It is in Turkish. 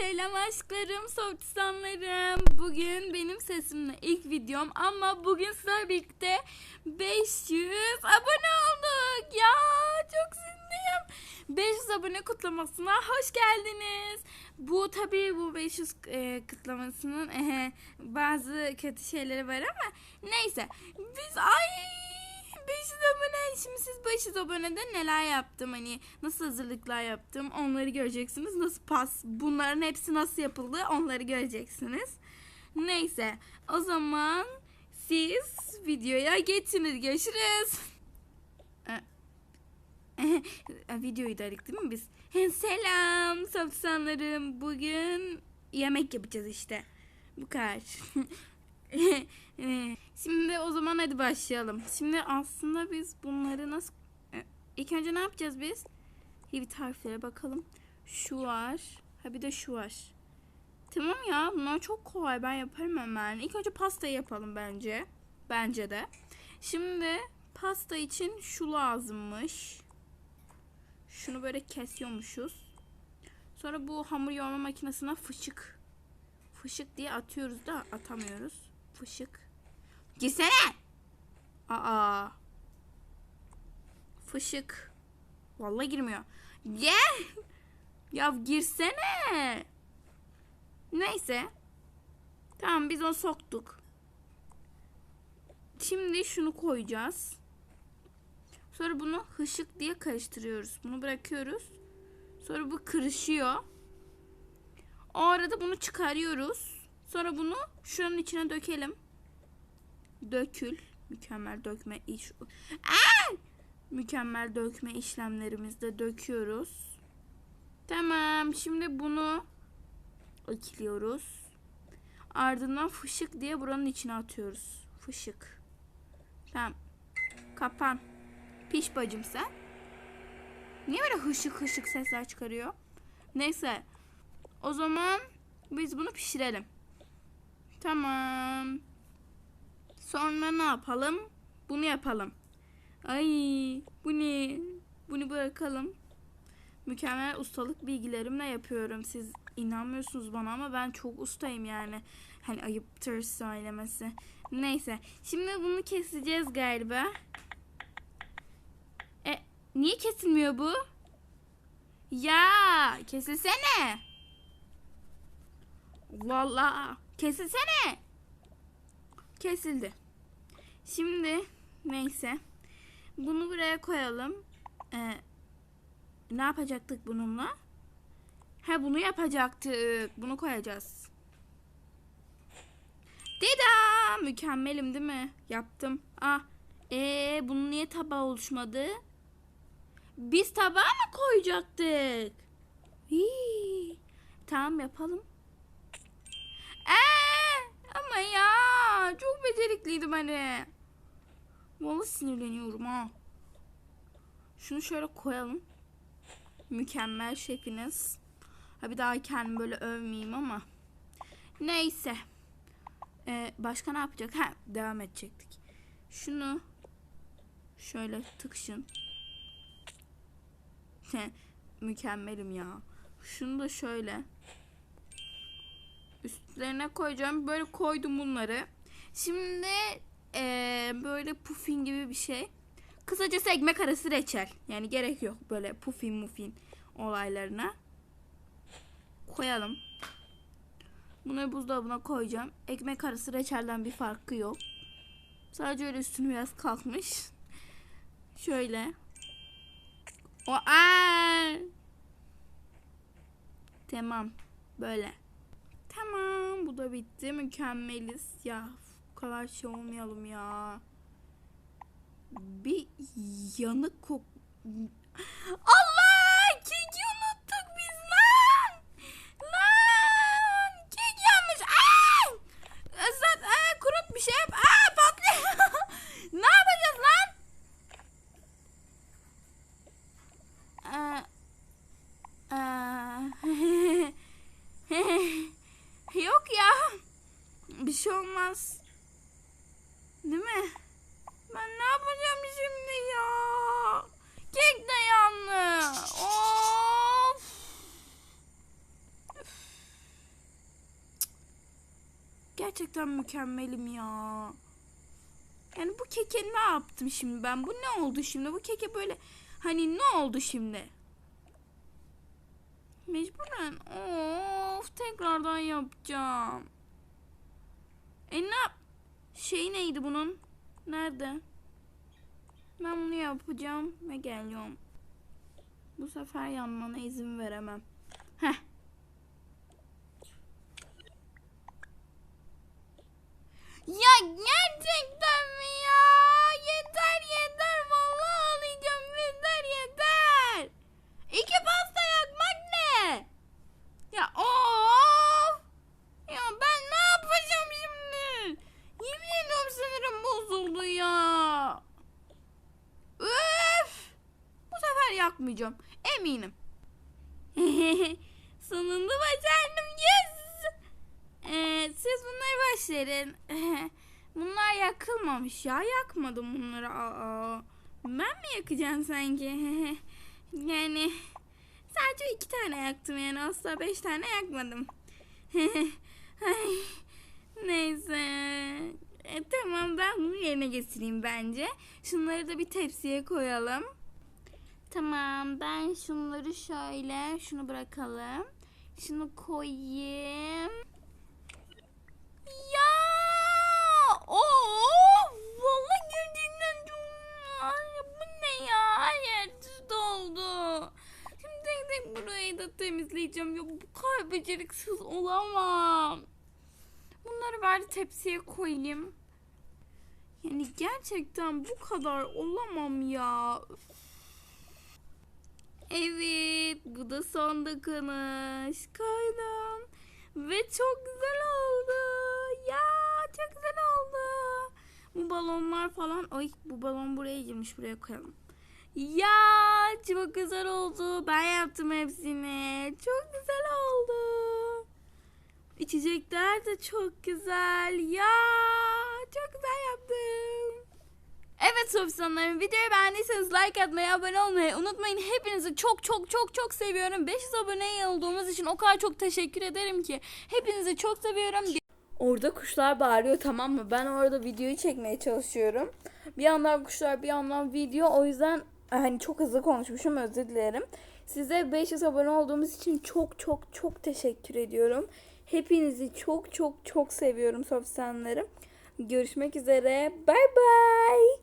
Selam aşklarım, soğuksanlarım. Bugün benim sesimle ilk videom ama bugün sizlerle birlikte 500 abone olduk. Ya çok sinirliyim. 500 abone kutlamasına hoş geldiniz. Bu tabii bu 500 e, kutlamasının e, bazı kötü şeyleri var ama neyse. Biz ay 500 abone. Şimdi siz 500 abonede neler yaptım hani nasıl hazırlıklar yaptım onları göreceksiniz. Nasıl pas bunların hepsi nasıl yapıldı onları göreceksiniz. Neyse o zaman siz videoya geçiniz. Görüşürüz. Ee, Videoyu da dedik değil mi biz? Selam sapsanlarım. Bugün yemek yapacağız işte. Bu kadar. Ee, Şimdi o zaman hadi başlayalım. Şimdi aslında biz bunları nasıl... Ee, İlk önce ne yapacağız biz? Hibit harflere bakalım. Şu var. Ha bir de şu var. Tamam ya bunlar çok kolay. Ben yaparım hemen. İlk önce pastayı yapalım bence. Bence de. Şimdi pasta için şu lazımmış. Şunu böyle kesiyormuşuz. Sonra bu hamur yoğurma makinesine fışık. Fışık diye atıyoruz da atamıyoruz. Fışık. Girsene. Aa. Fışık. Vallahi girmiyor. Gel. Ya girsene. Neyse. Tamam biz onu soktuk. Şimdi şunu koyacağız. Sonra bunu hışık diye karıştırıyoruz. Bunu bırakıyoruz. Sonra bu kırışıyor. O arada bunu çıkarıyoruz. Sonra bunu şuranın içine dökelim. Dökül. Mükemmel dökme iş. Aa! Mükemmel dökme işlemlerimizde döküyoruz. Tamam. Şimdi bunu ekliyoruz. Ardından fışık diye buranın içine atıyoruz. Fışık. Tamam. Kapan. Piş bacım sen. Niye böyle hışık hışık sesler çıkarıyor? Neyse. O zaman biz bunu pişirelim. Tamam. Sonra ne yapalım? Bunu yapalım. Ay bu ne? Bunu bırakalım. Mükemmel ustalık bilgilerimle yapıyorum. Siz inanmıyorsunuz bana ama ben çok ustayım yani. Hani ayıptır söylemesi. Neyse. Şimdi bunu keseceğiz galiba. E niye kesilmiyor bu? Ya kesilsene. Vallahi kesilsene. Kesildi. Şimdi neyse. Bunu buraya koyalım. Ee, ne yapacaktık bununla? Ha bunu yapacaktık. Bunu koyacağız. Deda! Mükemmelim değil mi? Yaptım. Ah. Ee, bunun niye tabağı oluşmadı? Biz tabağa mı koyacaktık? Hii. Tamam yapalım. Ee, ama ya çok becerikliydim hani. Vallahi sinirleniyorum ha. Şunu şöyle koyalım. Mükemmel şefiniz. Ha bir daha kendimi böyle övmeyeyim ama. Neyse. Ee, başka ne yapacak? Ha devam edecektik. Şunu şöyle tıkşın. Mükemmelim ya. Şunu da şöyle üstlerine koyacağım. Böyle koydum bunları. Şimdi ee, böyle puffin gibi bir şey. Kısacası ekmek arası reçel. Yani gerek yok böyle puffin muffin olaylarına. Koyalım. Bunu buzdolabına koyacağım. Ekmek arası reçelden bir farkı yok. Sadece öyle üstünü biraz kalkmış. Şöyle. O aa! Tamam. Böyle. Tamam. Bu da bitti. Mükemmeliz. Ya kadar şey olmayalım ya. Bir yanık kok... Allah! Keki unuttuk biz lan! Lan! Kek yanmış. Aa! Esat, aa, kurut bir şey yap. Aa patlıyor. ne yapacağız lan? Aa, aa. Yok ya. Bir şey olmaz. Değil mi? Ben ne yapacağım şimdi ya? Kek de yandı. Of. Gerçekten mükemmelim ya. Yani bu keke ne yaptım şimdi ben? Bu ne oldu şimdi? Bu keke böyle hani ne oldu şimdi? Mecburen of tekrardan yapacağım. E ne yap? Şey neydi bunun? Nerede? Ben bunu yapacağım ve geliyorum. Bu sefer yanmana izin veremem. Heh. Ya gerçekten mi ya? Yeter yeter vallahi ağlayacağım. Yeter yeter. İki pasta yakmak ne? Ya of. Ya ben ne yapacağım şimdi? Yemin ediyorum sinirim bozuldu ya. Üf. Bu sefer yakmayacağım. Eminim. Sonunda başardım. Yes. Ee, siz bunları başlayın. Bunlar yakılmamış ya. Yakmadım bunları. Aa, ben mi yakacağım sanki? yani sadece iki tane yaktım yani. Asla beş tane yakmadım. Neyse. E, tamam ben bunu yerine getireyim bence. Şunları da bir tepsiye koyalım. Tamam ben şunları şöyle şunu bırakalım. Şunu koyayım. Ya! Oo! Vallahi gerçekten çok bu ne ya? Her yer doldu. Şimdi tek burayı da temizleyeceğim. Ya bu kadar beceriksiz olamam. Bunları bari tepsiye koyayım. Yani gerçekten bu kadar olamam ya. Evet, bu da son dokunuş. Koydum. Ve çok güzel oldu. Ya çok güzel oldu. Bu balonlar falan. Ay bu balon buraya girmiş. Buraya koyalım. Ya çok güzel oldu. Ben yaptım hepsini. Çok güzel oldu. İçecekler de çok güzel. Ya çok güzel yaptım. Evet Sofisanlarım videoyu beğendiyseniz like atmayı, abone olmayı unutmayın. Hepinizi çok çok çok çok seviyorum. 500 abone olduğumuz için o kadar çok teşekkür ederim ki. Hepinizi çok seviyorum. Orada kuşlar bağırıyor tamam mı? Ben orada videoyu çekmeye çalışıyorum. Bir yandan kuşlar bir yandan video. O yüzden hani çok hızlı konuşmuşum özür dilerim. Size 500 abone olduğumuz için çok çok çok teşekkür ediyorum. Hepinizi çok çok çok seviyorum Sofisanlarım. Görüşmek üzere. Bay bay.